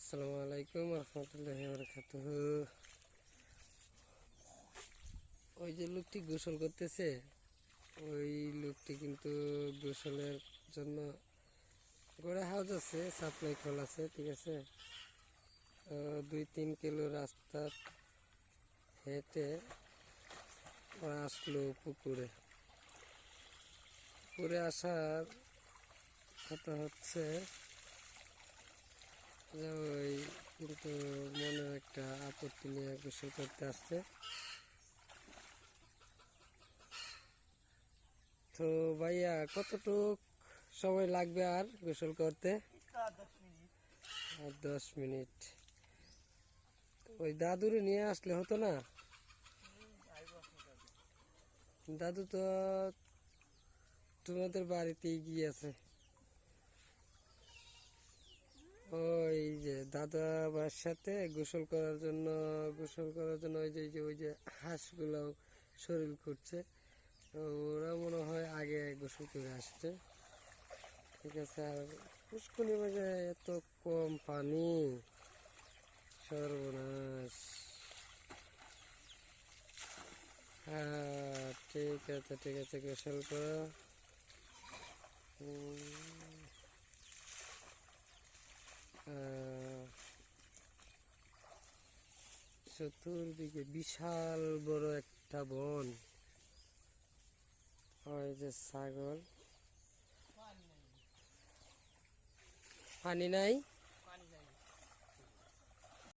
আসসালামু রহমতুল্লাহি বরকাত ওই যে লোকটি গোসল করতেছে, ওই লোকটি কিন্তু গোসলের জন্য গোড়া হাউস আছে, সাপ্লাই কল আছে, ঠিক আছে? দুই তিন কিলো রাস্তা হেঁটে ওরা আসলো পুকুরে। পুকুরে আসার কথা হচ্ছে ওই কিন্তু মনে একটা আপত্তি নিয়ে করতে আসছে। তো ভাইয়া, কতটুক সময় লাগবে আর গোসল করতে? আর দশ মিনিট। ওই দাদুরে নিয়ে আসলে হতো না? দাদু তো তোমাদের বাড়িতেই গিয়েছে ওই যে দাদা আমার সাথে গোসল করার জন্য, গোসল করার জন্য ওই যে যে, ওই যে হাঁসগুলো শরীর করছে। ওরা মনে হয় আগে গোসল করে আসছে। ঠিক আছে, আর পুষ্কনি মাঝে এত কম পানি। সর্বনাশ। হ্যাঁ ঠিক আছে ঠিক আছে, গোসল করো। চতুর্দিকে বিশাল বড় একটা বন। ওই যে ছাগল। পানি নাই?